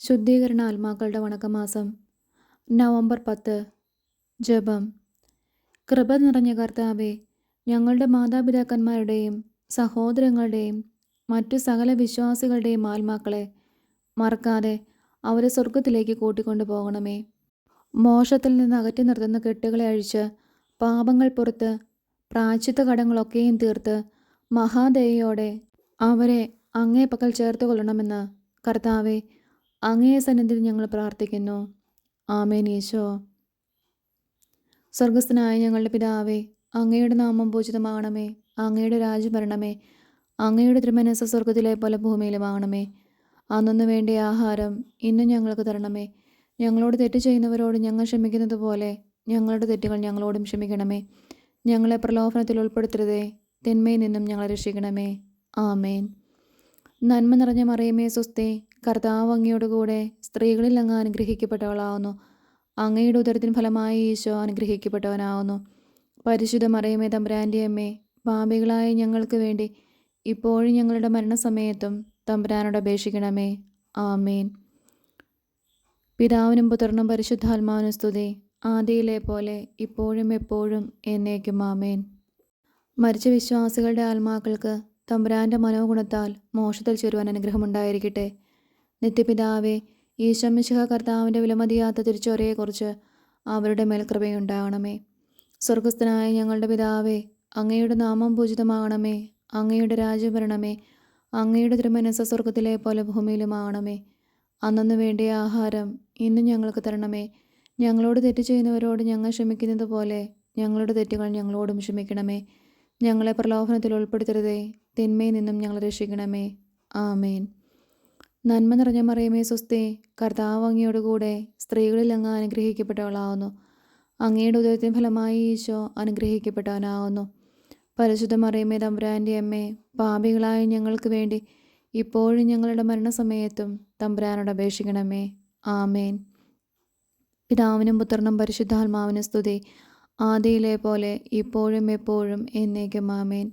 ശുദ്ധീകരണ ആത്മാക്കളുടെ വണക്കമാസം. നവംബർ പത്ത്. ജപം. കൃപ നിറഞ്ഞ കർത്താവെ ഞങ്ങളുടെ മാതാപിതാക്കന്മാരുടെയും സഹോദരങ്ങളുടെയും മറ്റു സകല വിശ്വാസികളുടെയും ആത്മാക്കളെ മറക്കാതെ അവരെ സ്വർഗത്തിലേക്ക് കൂട്ടിക്കൊണ്ടു പോകണമേ. മോശത്തിൽ നിന്ന് അകറ്റി നിർത്തുന്ന കെട്ടുകളെ അഴിച്ച് പാപങ്ങൾ പുറത്ത് പ്രാച്ചിത്ത കടങ്ങളൊക്കെയും തീർത്ത് മഹാദയോടെ അവരെ അങ്ങേ പക്കൽ ചേർത്ത് കൊള്ളണമെന്ന് കർത്താവെ അങ്ങേ സന്നിധിയിൽ ഞങ്ങൾ പ്രാർത്ഥിക്കുന്നു. ആമേൻ ഈശോ സ്വർഗസ്ഥനായ ഞങ്ങളുടെ പിതാവേ അങ്ങയുടെ നാമം പൂജിതമാകണമേ അങ്ങയുടെ രാജ്യം വരണമേ. അങ്ങയുടെ തിരുമനസ് സ്വർഗത്തിലെ പോലെ ഭൂമിയിലുമാകണമേ അന്നു വേണ്ടിയ ആഹാരം ഇന്നും ഞങ്ങൾക്ക് തരണമേ. ഞങ്ങളോട് തെറ്റ് ചെയ്യുന്നവരോട് ഞങ്ങൾ ക്ഷമിക്കുന്നത് പോലെ ഞങ്ങളുടെ തെറ്റുകൾ ഞങ്ങളോടും ക്ഷമിക്കണമേ. ഞങ്ങളെ പ്രലോഭനത്തിൽ ഉൾപ്പെടുത്തരുതേ. തിന്മയിൽ നിന്നും ഞങ്ങളെ രക്ഷിക്കണമേ. ആമേൻ. നന്മ നിറഞ്ഞ മറിയമേ സ്വസ്തി കർത്താവ് അങ്ങയോട് കൂടെ സ്ത്രീകളിൽ അങ്ങ് അനുഗ്രഹിക്കപ്പെട്ടവളാവുന്നു. അങ്ങയുടെ ഉദരത്തിന് ഫലമായി ഈശോ അനുഗ്രഹിക്കപ്പെട്ടവനാവുന്നു. പരിശുദ്ധ മറിയമേ തമ്പുരാന്റെ അമ്മേ പാപികളായ ഞങ്ങൾക്ക് വേണ്ടി ഇപ്പോഴും ഞങ്ങളുടെ മരണസമയത്തും തമ്പുരാനോട് അപേക്ഷിക്കണമേ. ആമേൻ. പിതാവിനും പുത്രനും പരിശുദ്ധാത്മാവിനും സ്തുതി. ആദിയിലെ പോലെ ഇപ്പോഴും എപ്പോഴും എന്നേക്കും ആമേൻ. മരിച്ച വിശ്വാസികളുടെ ആത്മാക്കൾക്ക് തമ്പുരാന്റെ മനോഗുണത്താൽ മോക്ഷത്തിൽ ചേരുവാൻ അനുഗ്രഹമുണ്ടായിരിക്കട്ടെ. നിത്യപിതാവേ ഈശ്വമിശിഹ കർത്താവിന്റെ വിലമതിയാത്ത തിരിച്ചോരയെക്കുറിച്ച് അവരുടെ മേൽ കൃപയുണ്ടാകണമേ. സ്വർഗസ്ഥനായ ഞങ്ങളുടെ പിതാവേ അങ്ങയുടെ നാമം പൂജിതമാകണമേ. അങ്ങയുടെ രാജ്യം വരണമേ. അങ്ങയുടെ തിരുമനസ സ്വർഗത്തിലെ പോലെ ഭൂമിയിലുമാകണമേ. അന്നു വേണ്ടിയ ആഹാരം ഇന്നും ഞങ്ങൾക്ക് തരണമേ. ഞങ്ങളോട് തെറ്റ് ചെയ്യുന്നവരോട് ഞങ്ങൾ ക്ഷമിക്കുന്നത് പോലെ ഞങ്ങളുടെ തെറ്റുകൾ ഞങ്ങളോടും ക്ഷമിക്കണമേ. ഞങ്ങളെ പ്രലോഭനത്തിൽ ഉൾപ്പെടുത്തരുതേ. തിന്മയിൽ നിന്നും ഞങ്ങളെ രക്ഷിക്കണമേ. ആമേൻ. നന്മ നിറഞ്ഞ മറിയമേ സ്വസ്തി കർത്താവ് അങ്ങയോടുകൂടെ സ്ത്രീകളിൽ അങ്ങ് അനുഗ്രഹിക്കപ്പെട്ടവളാവുന്നു. അങ്ങയുടെ ഉദയത്തിന് ഫലമായി ഈശോ അനുഗ്രഹിക്കപ്പെട്ടവനാവുന്നു. പരിശുദ്ധ മറിയമേ തമ്പുരാന്റെ അമ്മേ പാപികളായ ഞങ്ങൾക്ക് വേണ്ടി ഇപ്പോഴും ഞങ്ങളുടെ മരണസമയത്തും തമ്പുരാനോട് അപേക്ഷിക്കണമേ. ആമേൻ. പിതാവിനും പുത്രനും പരിശുദ്ധാത്മാവിനും സ്തുതി. ആദിയിലെ പോലെ ഇപ്പോഴും എപ്പോഴും എന്നേക്കും ആമേൻ.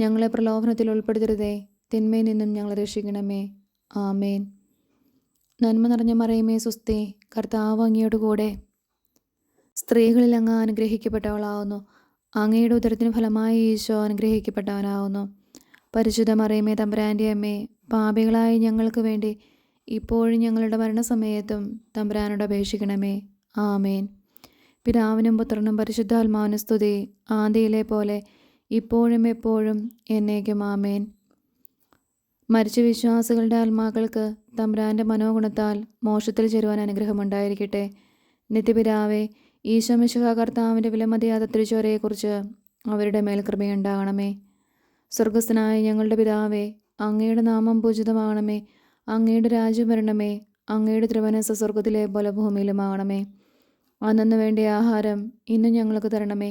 ഞങ്ങളെ പ്രലോഭനത്തിൽ ഉൾപ്പെടുത്തരുതേ. തിന്മയിൽ നിന്നും ഞങ്ങളെ രക്ഷിക്കണമേ. ആമേൻ. നന്മ നിറഞ്ഞ മറയുമേ സുസ്തി കർത്താവ് അങ്ങയോട് കൂടെ. സ്ത്രീകളിൽ അങ്ങ് അനുഗ്രഹിക്കപ്പെട്ടവളാവുന്നു. അങ്ങയുടെ ഉദരത്തിന് ഫലമായി ഈശോ അനുഗ്രഹിക്കപ്പെട്ടവനാവുന്നു. പരിശുദ്ധ മറിയമേ തമ്പുരാന്റെ അമ്മേ പാപികളായ ഞങ്ങൾക്ക് വേണ്ടി ഇപ്പോഴും ഞങ്ങളുടെ മരണസമയത്തും തമ്പുരാനോട് അപേക്ഷിക്കണമേ. ആമേൻ. പിതാവിനും പുത്രനും പരിശുദ്ധാത്മാവിനും സ്തുതി. ആന്തിയിലെ പോലെ ഇപ്പോഴും എപ്പോഴും എന്നേക്കും ആമേൻ. മരിച്ച വിശ്വാസികളുടെ ആത്മാക്കൾക്ക് തമ്പ്രാന്റെ മനോഗുണത്താൽ മോക്ഷത്തിൽ ചേരുവാൻ അനുഗ്രഹമുണ്ടായിരിക്കട്ടെ നിത്യപിതാവേ ഈശോമിശുഹ കർത്താവിന്റെ വിലമതിയാത്ത തിരിച്ചോരയെക്കുറിച്ച് അവരുടെ മേൽ കൃപയുണ്ടാകണമേ. സ്വർഗസ്ഥനായ ഞങ്ങളുടെ പിതാവേ അങ്ങയുടെ നാമം പൂജിതമാകണമേ. അങ്ങയുടെ രാജ്യം വരണമേ. അങ്ങയുടെ തിരുവനസ സ്വർഗത്തിലെ പോലെ ഭൂമിയിലുമാകണമേ അന്നു വേണ്ടിയ ആഹാരം ഇന്നും ഞങ്ങൾക്ക് തരണമേ.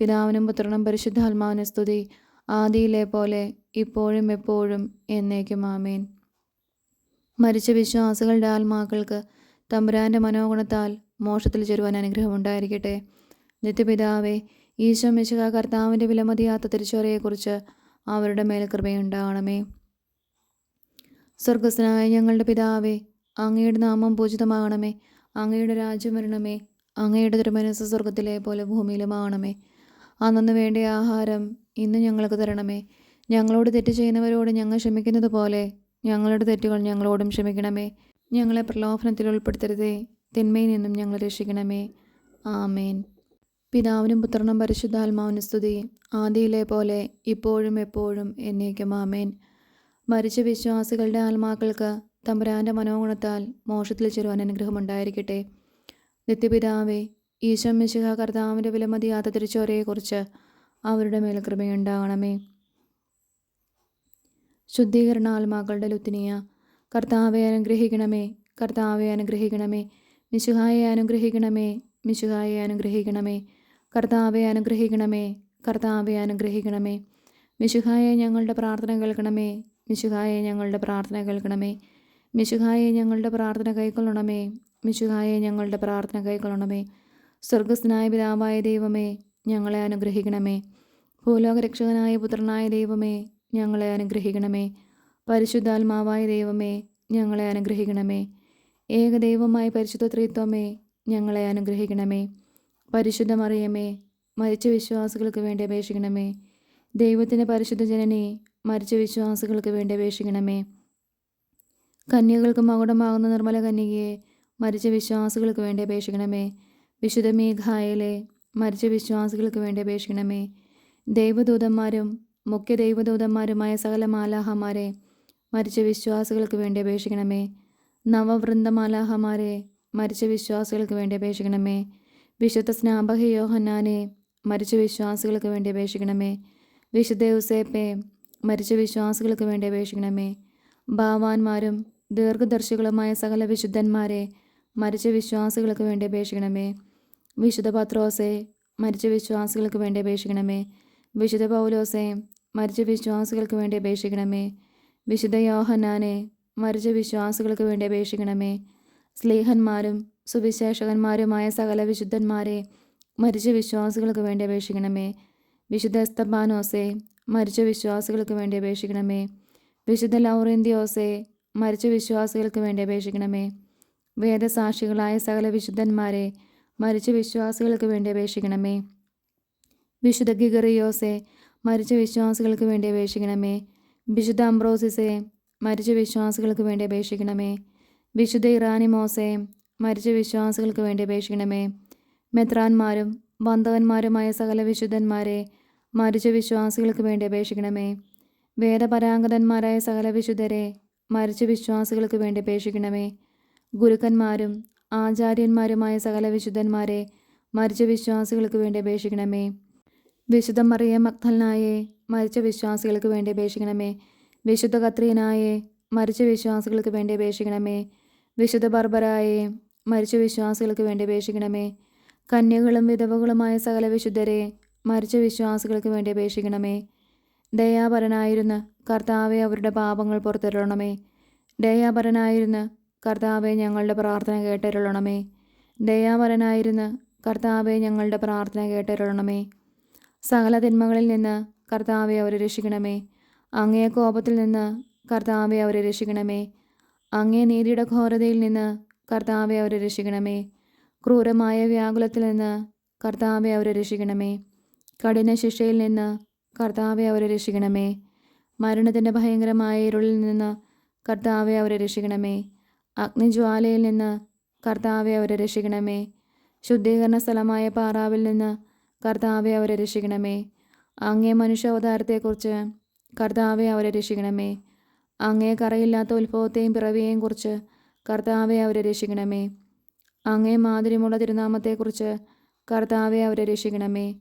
പിതാവിനും പുത്രനും പരിശുദ്ധാത്മാവിന് സ്തുതി ആദിയിലെ പോലെ ഇപ്പോഴും എപ്പോഴും എന്നേക്കും ആമേൻ. മരിച്ച വിശ്വാസികളുടെ ആത്മാക്കൾക്ക് തമ്പുരാന്റെ മനോഗുണത്താൽ മോക്ഷത്തിൽ ചേരുവാൻ അനുഗ്രഹമുണ്ടായിരിക്കട്ടെ നിത്യപിതാവെ ഈശോ മിശിക കർത്താവിന്റെ വിലമതിയാത്ത തിരിച്ചറിയെക്കുറിച്ച് അവരുടെ മേൽ കൃപയുണ്ടാകണമേ. സ്വർഗസ്നായ ഞങ്ങളുടെ പിതാവേ അങ്ങയുടെ നാമം പൂജിതമാകണമേ. അങ്ങയുടെ രാജ്യം വരണമേ. അങ്ങയുടെ തിരുമനസ് സ്വർഗത്തിലെ പോലെ ഭൂമിയിലുമാകണമേ. അന്നു വേണ്ടിയ ആഹാരം ഇന്ന് ഞങ്ങൾക്ക് തരണമേ. ഞങ്ങളോട് തെറ്റ് ചെയ്യുന്നവരോട് ഞങ്ങൾ ക്ഷമിക്കുന്നത് പോലെ ഞങ്ങളുടെ തെറ്റുകൾ ഞങ്ങളോടും ക്ഷമിക്കണമേ. ഞങ്ങളെ പ്രലോഭനത്തിൽ ഉൾപ്പെടുത്തരുതേ. തിന്മയിൽ നിന്നും ഞങ്ങളെ രക്ഷിക്കണമേ. ആമേൻ. പിതാവിനും പുത്രനും പരിശുദ്ധാത്മാവിന് സ്തുതി. ആദിയിലെ പോലെ ഇപ്പോഴും എപ്പോഴും എന്നേക്കും ആമേൻ. മരിച്ച വിശ്വാസികളുടെ ആത്മാക്കൾക്ക് തമ്പുരാന്റെ മനോഗുണത്താൽ മോക്ഷത്തിൽ ചെരുവാൻ അനുഗ്രഹമുണ്ടായിരിക്കട്ടെ നിത്യപിതാവേ ഈശോ മിശിഹ കർത്താവിന്റെ വിലമതിയാത്ത തിരിച്ചോരയെക്കുറിച്ച് അവരുടെ മേൽ കൃപയുണ്ടാകണമേ. ശുദ്ധീകരണ ആത്മാക്കളുടെ ലുത്തിനിയ കർത്താവെ അനുഗ്രഹിക്കണമേ കർത്താവെ അനുഗ്രഹിക്കണമേ മിശുഹായെ അനുഗ്രഹിക്കണമേ മിശുഹായെ അനുഗ്രഹിക്കണമേ കർത്താവെ അനുഗ്രഹിക്കണമേ കർത്താവെ അനുഗ്രഹിക്കണമേ മിശുഹായെ ഞങ്ങളുടെ പ്രാർത്ഥന കേൾക്കണമേ മിശുഹായെ ഞങ്ങളുടെ പ്രാർത്ഥന കേൾക്കണമേ മിശുഹായെ ഞങ്ങളുടെ പ്രാർത്ഥന കൈക്കൊള്ളണമേ മിശുഹായെ ഞങ്ങളുടെ പ്രാർത്ഥന കൈക്കൊള്ളണമേ. സ്വർഗസ്നായ പിതാവായ ദൈവമേ ഞങ്ങളെ അനുഗ്രഹിക്കണമേ. ഭൂലോക രക്ഷകനായ പുത്രനായ ദൈവമേ ഞങ്ങളെ അനുഗ്രഹിക്കണമേ. പരിശുദ്ധാത്മാവായ ദൈവമേ ഞങ്ങളെ അനുഗ്രഹിക്കണമേ. ഏകദൈവമായ പരിശുദ്ധ ത്രിത്വമേ ഞങ്ങളെ അനുഗ്രഹിക്കണമേ. പരിശുദ്ധമറിയമേ മരിച്ച വിശ്വാസികൾക്ക് വേണ്ടി അപേക്ഷിക്കണമേ. ദൈവത്തിന്റെ പരിശുദ്ധ ജനനെ മരിച്ച വിശ്വാസികൾക്ക് വേണ്ടി അപേക്ഷിക്കണമേ. കന്യകൾക്ക് മകുടമാകുന്ന നിർമ്മല കന്യകയെ മരിച്ച വിശ്വാസികൾക്ക് വേണ്ടി അപേക്ഷിക്കണമേ. വിശുദ്ധ മേഘായലെ മരിച്ച വിശ്വാസികൾക്ക് വേണ്ടി അപേക്ഷിക്കണമേ. ദൈവദൂതന്മാരും മുഖ്യ ദൈവദൂതന്മാരുമായ സകല മാലാഹമാരെ മരിച്ച വിശ്വാസികൾക്ക് വേണ്ടി അപേക്ഷിക്കണമേ. നവവൃന്ദമാലാഹമാരെ മരിച്ച വിശ്വാസികൾക്ക് വേണ്ടി അപേക്ഷിക്കണമേ. വിശുദ്ധ സ്നാപക യോഹന്നാനെ മരിച്ച വിശ്വാസികൾക്ക് വേണ്ടി അപേക്ഷിക്കണമേ. വിശുദ്ധ യുസേപ്പെ മരിച്ച വിശ്വാസികൾക്ക് വേണ്ടി അപേക്ഷിക്കണമേ. ഭാവാന്മാരും ദീർഘദർശികളുമായ സകല വിശുദ്ധന്മാരെ മരിച്ച വിശ്വാസികൾക്ക് വേണ്ടി അപേക്ഷിക്കണമേ. വിശുദ്ധ പത്രോസെ മരിച്ച വിശ്വാസികൾക്ക് വേണ്ടി അപേക്ഷിക്കണമേ. വിശുദ്ധ പൗലോസെ മരിച്ച വിശ്വാസികൾക്ക് വേണ്ടി അപേക്ഷിക്കണമേ. വിശുദ്ധ യോഹനാനെ മരിച്ച വിശ്വാസികൾക്ക് വേണ്ടി അപേക്ഷിക്കണമേ. സ്ലീഹന്മാരും സുവിശേഷകന്മാരുമായ സകല വിശുദ്ധന്മാരെ മരിച്ച വിശ്വാസികൾക്ക് വേണ്ടി അപേക്ഷിക്കണമേ. വിശുദ്ധ എസ്തബാനോസെ മരിച്ച വിശ്വാസികൾക്ക് വേണ്ടി അപേക്ഷിക്കണമേ. വിശുദ്ധ ലൗറിന്ത്യോസെ മരിച്ച വിശ്വാസികൾക്ക് വേണ്ടി അപേക്ഷിക്കണമേ. വേദസാക്ഷികളായ സകല വിശുദ്ധന്മാരെ മരിച്ച വിശ്വാസികൾക്ക് വേണ്ടി അപേക്ഷിക്കണമേ. വിശുദ്ധ ഗിഗറിയോസെ മരിച്ച വിശ്വാസികൾക്ക് വേണ്ടി അപേക്ഷിക്കണമേ. വിശുദ്ധ അംബ്രോസിസെ മരിച്ച വിശ്വാസികൾക്ക് വേണ്ടി അപേക്ഷിക്കണമേ. വിശുദ്ധ ഇറാനിമോസെ മരിച്ച വിശ്വാസികൾക്ക് വേണ്ടി അപേക്ഷിക്കണമേ. മെത്രാന്മാരും ബന്ധവന്മാരുമായ സകല വിശുദ്ധന്മാരെ മരിച്ച വിശ്വാസികൾക്ക് വേണ്ടി അപേക്ഷിക്കണമേ. വേദപരാംഗതന്മാരായ സകല വിശുദ്ധരെ മരിച്ച വിശ്വാസികൾക്ക് വേണ്ടി അപേക്ഷിക്കണമേ. ഗുരുക്കന്മാരും ആചാര്യന്മാരുമായ സകല വിശുദ്ധന്മാരെ മരിച്ച വിശ്വാസികൾക്ക് വേണ്ടി അപേക്ഷിക്കണമേ. വിശുദ്ധ മറിയ മക്തലിനായെ മരിച്ച വിശ്വാസികൾക്ക് വേണ്ടി അപേക്ഷിക്കണമേ. വിശുദ്ധ കത്രീനായെ മരിച്ച വിശ്വാസികൾക്ക് വേണ്ടി അപേക്ഷിക്കണമേ. വിശുദ്ധ ബർബരായെ മരിച്ച വിശ്വാസികൾക്ക് വേണ്ടി അപേക്ഷിക്കണമേ. കന്യകളും വിധവകളുമായ സകല വിശുദ്ധരെ മരിച്ച വിശ്വാസികൾക്ക് വേണ്ടി അപേക്ഷിക്കണമേ. ദയാപരനായിരുന്ന് കർത്താവെ അവരുടെ പാപങ്ങൾ പുറത്തിരണമേ ദയാപരനായിരുന്ന് കർത്താവെ ഞങ്ങളുടെ പ്രാർത്ഥന കേട്ടരുളണമേ. ദയാപരനായിരുന്ന് കർത്താവെ ഞങ്ങളുടെ പ്രാർത്ഥന കേട്ടരുളണമേ. സകല തിന്മകളിൽ നിന്ന് കർത്താവെ അവരെ രക്ഷിക്കണമേ. അങ്ങേ കോപത്തിൽ നിന്ന് കർത്താവെ അവരെ രക്ഷിക്കണമേ. അങ്ങേ നീതിയുടെ ഘോരതയിൽ നിന്ന് കർത്താവെ അവരെ രക്ഷിക്കണമേ. ക്രൂരമായ വ്യാകുലത്തിൽ നിന്ന് കർത്താവെ അവരെ രക്ഷിക്കണമേ. കഠിന ശിക്ഷയിൽ നിന്ന് കർത്താവെ അവരെ രക്ഷിക്കണമേ. മരണത്തിന്റെ ഭയങ്കരമായ ഇരുളിൽ നിന്ന് കർത്താവെ അവരെ രക്ഷിക്കണമേ. അഗ്നിജ്വാലയിൽ നിന്ന് കർത്താവെ അവരെ രക്ഷിക്കണമേ. ശുദ്ധീകരണ സ്ഥലമായ പാറാവിൽ നിന്ന് കർത്താവെ അവരെ രക്ഷിക്കണമേ. അങ്ങേ മനുഷ്യാവതാരത്തെക്കുറിച്ച് കർത്താവെ അവരെ രക്ഷിക്കണമേ. അങ്ങേ കറയില്ലാത്ത ഉത്ഭവത്തെയും പിറവിയെയും കുറിച്ച് കർത്താവെ അവരെ രക്ഷിക്കണമേ. അങ്ങേ മാതിരിമുള്ള തിരുനാമത്തെക്കുറിച്ച് കർത്താവെ അവരെ രക്ഷിക്കണമേ.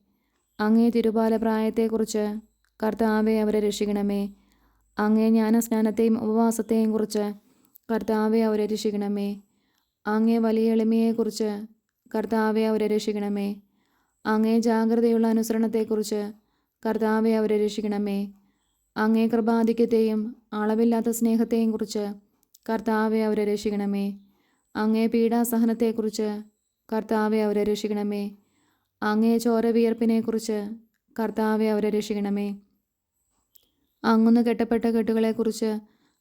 അങ്ങേ തിരുപാല പ്രായത്തെക്കുറിച്ച് കർത്താവെ അവരെ രക്ഷിക്കണമേ. അങ്ങേ ജ്ഞാനസ്നാനത്തെയും ഉപവാസത്തെയും കുറിച്ച് കർത്താവെ അവരെ രക്ഷിക്കണമേ. അങ്ങേ വലിയ എളിമയെക്കുറിച്ച് കർത്താവെ അവരെ രക്ഷിക്കണമേ. അങ്ങേ ജാഗ്രതയുള്ള അനുസരണത്തെക്കുറിച്ച് കർത്താവെ അവരെ രക്ഷിക്കണമേ. അങ്ങേ കൃപാധിക്യത്തെയും അളവില്ലാത്ത സ്നേഹത്തെയും കുറിച്ച് കർത്താവെ അവരെ രക്ഷിക്കണമേ. അങ്ങേ പീഡാസഹനത്തെക്കുറിച്ച് കർത്താവെ അവരെ രക്ഷിക്കണമേ. അങ്ങേ ചോരവിയർപ്പിനെക്കുറിച്ച് കർത്താവെ അവരെ രക്ഷിക്കണമേ. അങ്ങുന്ന് കെട്ടപ്പെട്ട കെട്ടുകളെക്കുറിച്ച്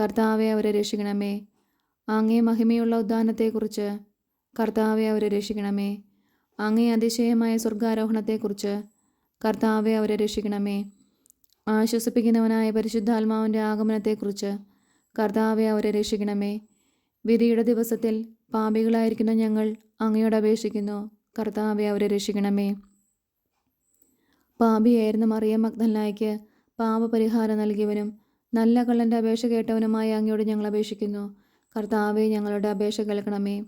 കർത്താവെ അവരെ രക്ഷിക്കണമേ. അങ്ങേ മഹിമയുള്ള ഉദ്ധാനത്തെക്കുറിച്ച് കർത്താവെ അവരെ രക്ഷിക്കണമേ. അങ്ങേ അതിശയമായ സ്വർഗാരോഹണത്തെക്കുറിച്ച് കർത്താവെ അവരെ രക്ഷിക്കണമേ. ആശ്വസിപ്പിക്കുന്നവനായ പരിശുദ്ധാത്മാവിന്റെ ആഗമനത്തെക്കുറിച്ച് കർത്താവെ അവരെ രക്ഷിക്കണമേ. വിധിയുടെ ദിവസത്തിൽ പാപികളായിരിക്കുന്ന ഞങ്ങൾ അങ്ങയോട് അപേക്ഷിക്കുന്നു. കർത്താവെ അവരെ രക്ഷിക്കണമേ. പാപിയായിരുന്ന മറിയ മഗ്ദലായ്ക്ക് പാപപരിഹാരം നൽകിയവനും നല്ല കള്ളന്റെ അപേക്ഷ കേട്ടവനുമായ അങ്ങയോട് ഞങ്ങൾ അപേക്ഷിക്കുന്നു. കർത്താവെ ഞങ്ങളുടെ അപേക്ഷ കേൾക്കണമേ.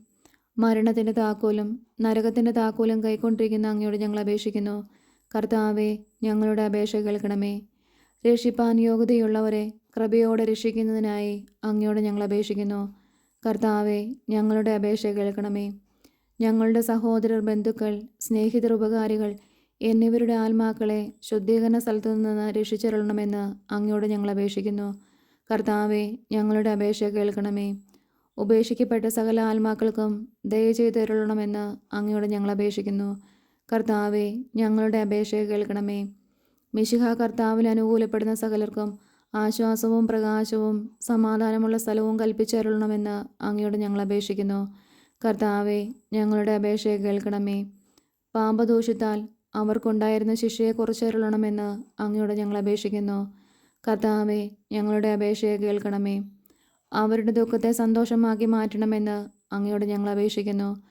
മരണത്തിന്റെ താക്കോലും നരകത്തിന്റെ താക്കോലും കൈക്കൊണ്ടിരിക്കുന്ന അങ്ങയോട് ഞങ്ങൾ അപേക്ഷിക്കുന്നു. കർത്താവെ ഞങ്ങളുടെ അപേക്ഷ കേൾക്കണമേ. രക്ഷിപ്പാൻ യോഗ്യതയുള്ളവരെ കൃപയോടെ രക്ഷിക്കുന്നതിനായി അങ്ങയോട് ഞങ്ങൾ അപേക്ഷിക്കുന്നു. കർത്താവെ ഞങ്ങളുടെ അപേക്ഷ കേൾക്കണമേ. ഞങ്ങളുടെ സഹോദരർ ബന്ധുക്കൾ സ്നേഹിതർ ഉപകാരികൾ എന്നിവരുടെ ആത്മാക്കളെ ശുദ്ധീകരണ സ്ഥലത്തു നിന്ന് രക്ഷിച്ചിരളണമെന്ന് അങ്ങയോട് ഞങ്ങൾ അപേക്ഷിക്കുന്നു. കർത്താവെ ഞങ്ങളുടെ അപേക്ഷ കേൾക്കണമേ. ഉപേക്ഷിക്കപ്പെട്ട സകല ആത്മാക്കൾക്കും ദയ ചെയ്തരുളണമെന്ന് അങ്ങയോട് ഞങ്ങൾ അപേക്ഷിക്കുന്നു. കർത്താവെ ഞങ്ങളുടെ അപേക്ഷ കേൾക്കണമേ. മിശിഹ കർത്താവിൽ അനുകൂലപ്പെടുന്ന സകലർക്കും ആശ്വാസവും പ്രകാശവും സമാധാനമുള്ള സ്ഥലവും കൽപ്പിച്ചരളണമെന്ന് അങ്ങയോട് ഞങ്ങൾ അപേക്ഷിക്കുന്നു. കർത്താവെ ഞങ്ങളുടെ അപേക്ഷ കേൾക്കണമേ. പാപദോഷത്താൽ അവർക്കുണ്ടായിരുന്ന ശിക്ഷയെ കുറച്ചരുളണമെന്ന് അങ്ങയോട് ഞങ്ങൾ അപേക്ഷിക്കുന്നു. കർത്താവെ ഞങ്ങളുടെ അപേക്ഷയെ കേൾക്കണമേ. അവരുടെ ദുഃഖത്തെ സന്തോഷമാക്കി മാറ്റണമെന്ന് അങ്ങയോട് ഞങ്ങൾ അപേക്ഷിക്കുന്നു.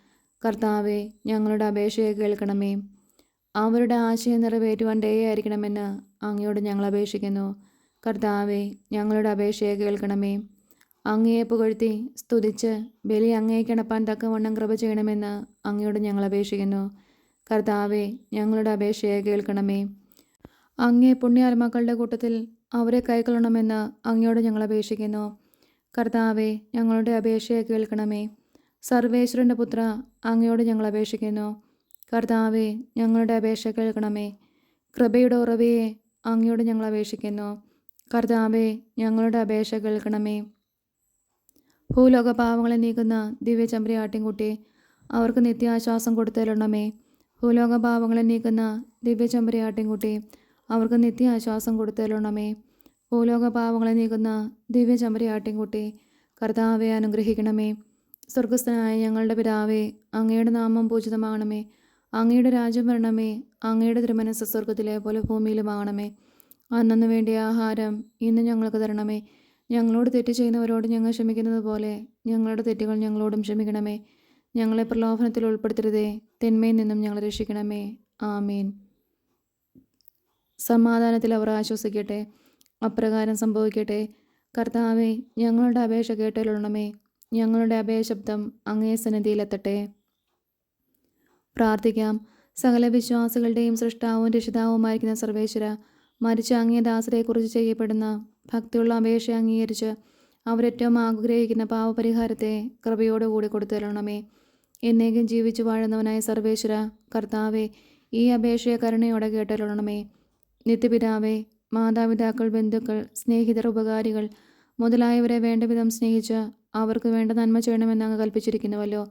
കർത്താവെ ഞങ്ങളുടെ അപേക്ഷയെ കേൾക്കണമേ. അവരുടെ ആശയം നിറവേറ്റുവാൻ ദയായിരിക്കണമെന്ന് അങ്ങയോട് ഞങ്ങൾ അപേക്ഷിക്കുന്നു. കർത്താവെ ഞങ്ങളുടെ അപേക്ഷയെ കേൾക്കണമേ. അങ്ങയെ പുകഴ്ത്തി സ്തുതിച്ച് ബലി അങ്ങയെ കിണപ്പാൻ തക്കവണ്ണം കൃപ ചെയ്യണമെന്ന് അങ്ങയോട് ഞങ്ങൾ അപേക്ഷിക്കുന്നു. കർത്താവെ ഞങ്ങളുടെ അപേക്ഷയെ കേൾക്കണമേ. അങ്ങേ പുണ്യാത്മാക്കളുടെ കൂട്ടത്തിൽ അവരെ കൈക്കൊള്ളണമെന്ന് അങ്ങയോട് ഞങ്ങൾ അപേക്ഷിക്കുന്നു. കർത്താവെ ഞങ്ങളുടെ അപേക്ഷയെ കേൾക്കണമേ. സർവേശ്വരന്റെ പുത്ര അങ്ങയോട് ഞങ്ങൾ അപേക്ഷിക്കുന്നു. കർത്താവെ ഞങ്ങളുടെ അപേക്ഷ കേൾക്കണമേ. കൃപയുടെ ഉറവയെ അങ്ങയോട് ഞങ്ങൾ അപേക്ഷിക്കുന്നു. കർത്താവെ ഞങ്ങളുടെ അപേക്ഷ കേൾക്കണമേ. ഭൂലോക പാവങ്ങളെ നീക്കുന്ന ദിവ്യചമ്പരി ആട്ടിൻകുട്ടി അവർക്ക് നിത്യാശ്വാസം കൊടുത്തരണമേ ഭൂലോക ഭാവങ്ങളെ നീക്കുന്ന ദിവ്യചമ്പരി ആട്ടിൻകുട്ടി അവർക്ക് നിത്യാശ്വാസം കൊടുത്തലുണമേ ഭൂലോക ഭാവങ്ങളെ നീക്കുന്ന ദിവ്യചമ്പരി ആട്ടിൻകുട്ടി കർത്താവെ അനുഗ്രഹിക്കണമേ. സ്വർഗസ്ഥനായ ഞങ്ങളുടെ പിതാവേ അങ്ങയുടെ നാമം പൂജിതമാകണമേ. അങ്ങയുടെ രാജ്യം വരണമേ. അങ്ങയുടെ തിരുമനസ് സ്വർഗത്തിലെ പോലെ ഭൂമിയിലുമാകണമേ. അന്നു വേണ്ടിയ ആഹാരം ഇന്ന് ഞങ്ങൾക്ക് തരണമേ. ഞങ്ങളോട് തെറ്റ് ചെയ്യുന്നവരോട് ഞങ്ങൾ ക്ഷമിക്കുന്നത് പോലെ ഞങ്ങളുടെ തെറ്റുകൾ ഞങ്ങളോടും ക്ഷമിക്കണമേ. ഞങ്ങളെ പ്രലോഭനത്തിൽ ഉൾപ്പെടുത്തരുതേ. തിന്മയിൽ നിന്നും ഞങ്ങളെ രക്ഷിക്കണമേ. ആമീൻ. സമാധാനത്തിൽ അവർ ആശ്വസിക്കട്ടെ. അപ്രകാരം സംഭവിക്കട്ടെ. കർത്താവെ ഞങ്ങളുടെ അപേക്ഷ കേട്ടലുള്ളണമേ ഞങ്ങളുടെ അഭയശബ്ദം അങ്ങേ സന്നിധിയിലെത്തട്ടെ. പ്രാർത്ഥിക്കാം. സകല വിശ്വാസികളുടെയും സൃഷ്ടാവും രക്ഷിതാവുമായിരിക്കുന്ന സർവേശ്വര മരിച്ച അങ്ങേ ദാസരെക്കുറിച്ച് ചെയ്യപ്പെടുന്ന ഭക്തിയുള്ള അപേക്ഷ അംഗീകരിച്ച് അവരേറ്റവും ആഗ്രഹിക്കുന്ന പാവപരിഹാരത്തെ കൃപയോടുകൂടി കൊടുത്തരണമേ എന്നേക്കും ജീവിച്ചു വാഴുന്നവനായ സർവേശ്വര കർത്താവെ ഈ അപേക്ഷയെ കരുണയോടെ കേട്ടരുളണമേ. നിത്യപിതാവേ മാതാപിതാക്കൾ ബന്ധുക്കൾ സ്നേഹിതർ ഉപകാരികൾ മുതലായവരെ വേണ്ട വിധം സ്നേഹിച്ച് അവർക്ക് വേണ്ട നന്മ ചെയ്യണമെന്ന് അങ്ങ് കൽപ്പിച്ചിരിക്കുന്നുവല്ലോ.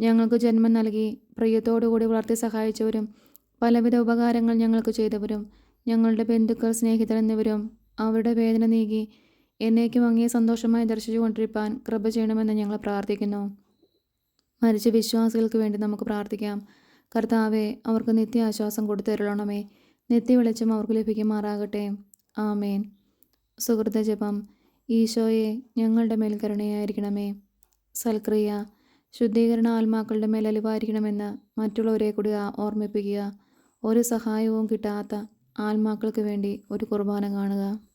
ഞങ്ങൾക്ക് ജന്മം നൽകി പ്രിയത്തോടുകൂടി വളർത്തി സഹായിച്ചവരും പലവിധ ഉപകാരങ്ങൾ ഞങ്ങൾക്ക് ചെയ്തവരും. ഞങ്ങളുടെ ബന്ധുക്കൾ സ്നേഹിതർ എന്നിവരും അവരുടെ വേദന നീക്കി എന്നേക്കും അങ്ങേ സന്തോഷമായി ദർശിച്ചു കൊണ്ടിരിപ്പാൻ കൃപ ചെയ്യണമെന്ന് ഞങ്ങൾ പ്രാർത്ഥിക്കുന്നു. മരിച്ച വിശ്വാസികൾക്ക് വേണ്ടി നമുക്ക് പ്രാർത്ഥിക്കാം. കർത്താവെ അവർക്ക് നിത്യ ആശ്വാസം കൊടുത്തരുളണമേ. നിത്യ വെളിച്ചം അവർക്ക് ലഭിക്കുമാറാകട്ടെ. ആമേൻ. സുഹൃത ജപം. ഈശോയെ ഞങ്ങളുടെ മേൽ കരുണയായിരിക്കണമേ. സൽക്രിയ. ശുദ്ധീകരണ ആത്മാക്കളുടെ മേൽ അലിവായിരിക്കണമെന്ന് മറ്റുള്ളവരെ കൂടി ഓർമ്മിപ്പിക്കുക. ഒരു സഹായവും കിട്ടാത്ത ആത്മാക്കൾക്ക് വേണ്ടി ഒരു കുർബാന കാണുക.